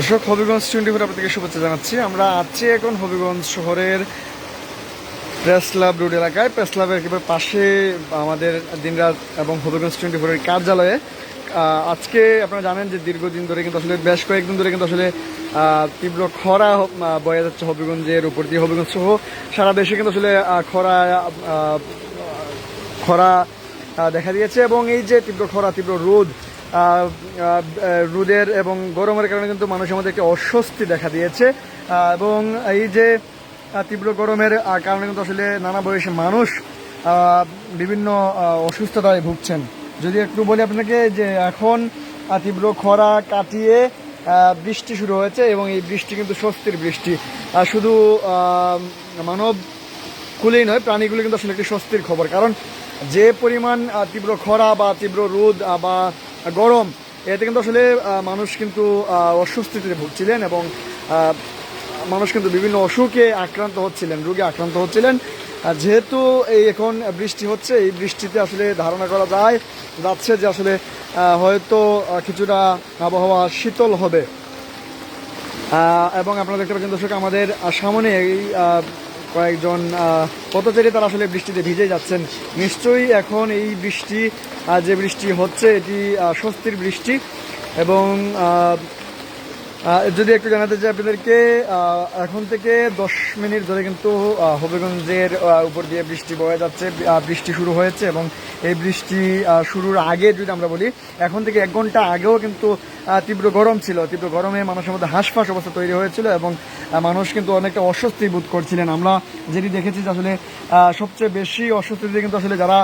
দর্শক, Habiganj twenty four আপনাদেরকে শুভেচ্ছা জানাচ্ছি। আমরা আছি এখন হবিগঞ্জ শহরের প্রেস ক্লাব রোড এলাকায়। প্রেস ক্লাবের একেবারে পাশে আমাদের দিনরাত এবং হবিগঞ্জ টোয়েন্টি ফোরের কার্যালয়ে। আজকে আপনারা জানেন যে দীর্ঘদিন ধরে কিন্তু আসলে, বেশ কয়েকদিন ধরে কিন্তু আসলে তীব্র খরা বয়ে যাচ্ছে হবিগঞ্জের উপর দিয়ে হবিগঞ্জ সহ সারা দেশে কিন্তু আসলে খরা খরা দেখা দিয়েছে। এবং এই যে তীব্র খরা, তীব্র রোদ রোদের এবং গরমের কারণে কিন্তু মানুষের মধ্যে একটি অস্বস্তি দেখা দিয়েছে। এবং এই যে তীব্র গরমের কারণে কিন্তু আসলে নানা বয়সী মানুষ বিভিন্ন অসুস্থতায় ভুগছেন। যদি একটু বলি আপনাকে যে এখন তীব্র খরা কাটিয়ে বৃষ্টি শুরু হয়েছে এবং এই বৃষ্টি কিন্তু স্বস্তির বৃষ্টি। আহ, শুধু মানব কুলেই নয় প্রাণীগুলি কিন্তু আসলে একটি স্বস্তির খবর। কারণ যে পরিমাণ তীব্র খরা বা তীব্র রোদ বা গরম, এতে কিন্তু আসলে মানুষ কিন্তু অস্বস্তিতে ভুগছিলেন এবং মানুষ কিন্তু বিভিন্ন অসুখে আক্রান্ত হচ্ছিলেন, রোগে আক্রান্ত হচ্ছিলেন। যেহেতু এই এখন বৃষ্টি হচ্ছে, এই বৃষ্টিতে আসলে ধারণা করা যায়, যাচ্ছে যে আসলে হয়তো কিছুটা আবহাওয়া শীতল হবে। এবং আপনারা দেখতে পাচ্ছেন দর্শক, আমাদের সামনে এই কয়েকজন পথচারী তারা আসলে বৃষ্টিতে ভিজে যাচ্ছেন। নিশ্চয়ই এখন এই বৃষ্টি যে বৃষ্টি হচ্ছে, এটি স্বস্তির বৃষ্টি এবং যদি একটু জানাতে চাই আপনাদেরকে এখন থেকে দশ মিনিট ধরে কিন্তু হবিগঞ্জের উপর দিয়ে বৃষ্টি বয়ে যাচ্ছে বৃষ্টি শুরু হয়েছে এবং এই বৃষ্টি শুরুর আগে যদি আমরা বলি, এখন থেকে এক ঘণ্টা আগেও কিন্তু তীব্র গরম ছিল। তীব্র গরমে মানুষের মধ্যে হাঁসফাঁস অবস্থা তৈরি হয়েছিল এবং মানুষ কিন্তু অনেকটা অস্বস্তি বোধ করছিলেন। আমরা যেটি দেখেছি যে আসলে সবচেয়ে বেশি অস্বস্তিতে কিন্তু আসলে যারা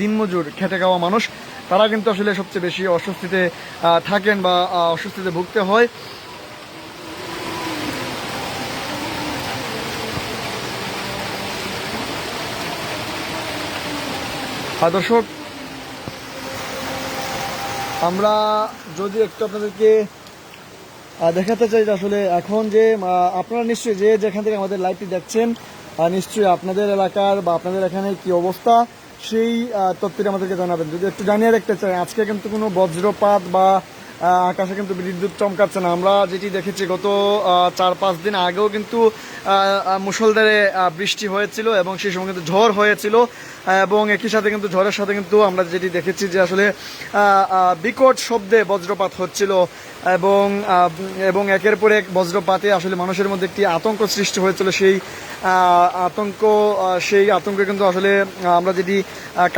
দিনমজুর খেটে খাওয়া মানুষ, তারা কিন্তু আসলে সবচেয়ে বেশি অস্বস্তিতে থাকেন বা অস্বস্তিতে ভুগতে হয়। দর্শক আমরা যদি একটু আপনাদেরকে দেখাতে চাই যে আসলে এখন যে আপনারা নিশ্চয়ই যে যেখান থেকে আমাদের লাইভটি দেখছেন নিশ্চয়ই আপনাদের এলাকার বা আপনাদের এখানে কি অবস্থা, সেই তথ্যটি আমাদেরকে জানাবেন। যদি একটু জানিয়ে রাখতে চাই, আজকে কিন্তু কোনো বজ্রপাত বা আকাশে কিন্তু বিদ্যুৎ চমকাচ্ছে না। আমরা যেটি দেখেছি গত চার পাঁচ দিন আগেও কিন্তু মুষলধারে বৃষ্টি হয়েছিল এবং সেই সময় কিন্তু ঝড় হয়েছিল। এবং একই সাথে কিন্তু ঝড়ের সাথে কিন্তু আমরা যেটি দেখেছি যে আসলে বিকট শব্দে বজ্রপাত হচ্ছিল। এবং এবং একের পর এক বজ্রপাতে আসলে মানুষের মধ্যে একটি আতঙ্ক সৃষ্টি হয়েছিল। সেই আতঙ্ক সেই আতঙ্কে কিন্তু আসলে আমরা যেটি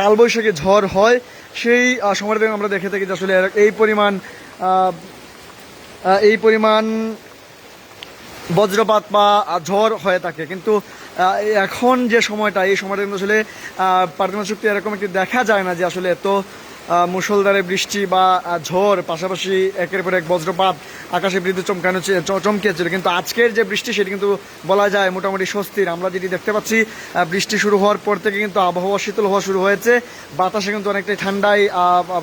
কালবৈশাখী ঝড় হয় সেই আহ, সময়টাতে আমরা দেখে থাকি যে আসলে এই পরিমাণ এই পরিমাণ বজ্রপাত বা ঝড় হয়ে থাকে। কিন্তু এখন যে সময়টা, এই সময়টা কিন্তু আসলে পার্টিমা চুক্তি এরকম একটি দেখা যায় না যে আসলে এত আহ, মুষলধারে বৃষ্টি বা ঝড় পাশাপাশি একের পর এক বজ্রপাত আকাশে বিদ্যুৎ চমকানো চমকিয়েছিল কিন্তু আজকের যে বৃষ্টি সেটি কিন্তু বলা যায় মোটামুটি স্বস্তির। আমরা যেটি দেখতে পাচ্ছি বৃষ্টি শুরু হওয়ার পর থেকে কিন্তু আবহাওয়া শীতল হওয়া শুরু হয়েছে। বাতাসে কিন্তু অনেকটাই ঠান্ডায়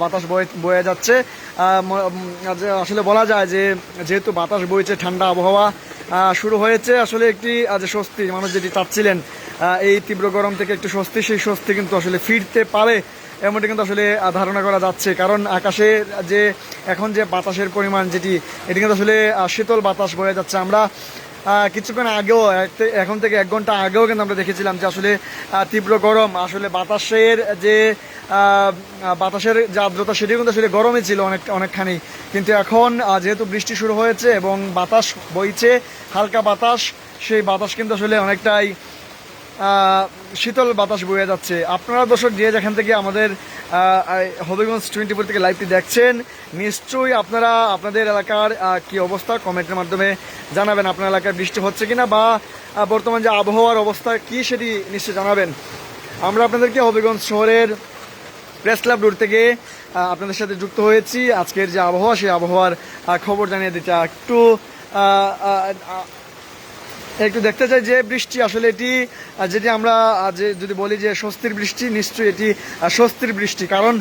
বাতাস বয়ে যাচ্ছে। আসলে বলা যায় যে যেহেতু বাতাস বইছে ঠান্ডা আবহাওয়া শুরু হয়েছে আসলে একটি যে স্বস্তি। মানুষ যেটি চাচ্ছিলেন এই তীব্র গরম থেকে একটু স্বস্তি সেই স্বস্তি কিন্তু আসলে ফিরতে পারে। এমনটি কিন্তু আসলে ধারণা করা যাচ্ছে। কারণ আকাশে যে, এখন যে বাতাসের পরিমাণ যেটি, এটি কিন্তু আসলে শীতল বাতাস বয়ে যাচ্ছে। আমরা কিছুক্ষণ আগেও এখন থেকে এক ঘণ্টা আগেও কিন্তু আমরা দেখেছিলাম যে আসলে তীব্র গরম। আসলে বাতাসের যে বাতাসের যে আর্দ্রতা, সেটিও কিন্তু আসলে গরমই ছিল অনেক, অনেকখানি। কিন্তু এখন যেহেতু বৃষ্টি শুরু হয়েছে এবং বাতাস বইছে, হালকা বাতাস, সেই বাতাস কিন্তু আসলে অনেকটাই শীতল বাতাস বয়ে যাচ্ছে। আপনারা দর্শক যে যেখান থেকে আমাদের হবিগঞ্জ টোয়েন্টি ফোর থেকে লাইভটি দেখছেন, নিশ্চয়ই আপনারা আপনাদের এলাকার কি অবস্থা? কমেন্টের মাধ্যমে জানাবেন আপনার এলাকায় বৃষ্টি হচ্ছে কিনা বা বর্তমান যে আবহাওয়ার অবস্থা, কি সেটি নিশ্চয়ই জানাবেন। আমরা আপনাদেরকে হবিগঞ্জ শহরের প্রেস ক্লাব রোড থেকে আপনাদের সাথে যুক্ত হয়েছি। আজকের যে আবহাওয়া, সেই আবহাওয়ার খবর জানিয়ে দিতে একটু একটু দেখতে চাই যে বৃষ্টি আসলে এটি যেটি আমরা যে যদি বলি যে স্বস্তির বৃষ্টি, নিশ্চয়ই এটি স্বস্তির বৃষ্টি। কারণ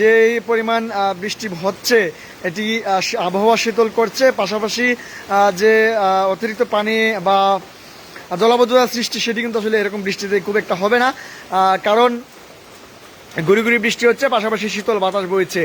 যে পরিমাণ বৃষ্টি হচ্ছে, এটি আবহাওয়া শীতল করছে। পাশাপাশি যে অতিরিক্ত পানি বা জলাবদ্ধতার সৃষ্টি, সেটি কিন্তু আসলে এরকম বৃষ্টিতে খুব একটা হবে না। কারণ, গুড়ি গুড়ি বৃষ্টি হচ্ছে, পাশাপাশি শীতল বাতাস বইছে।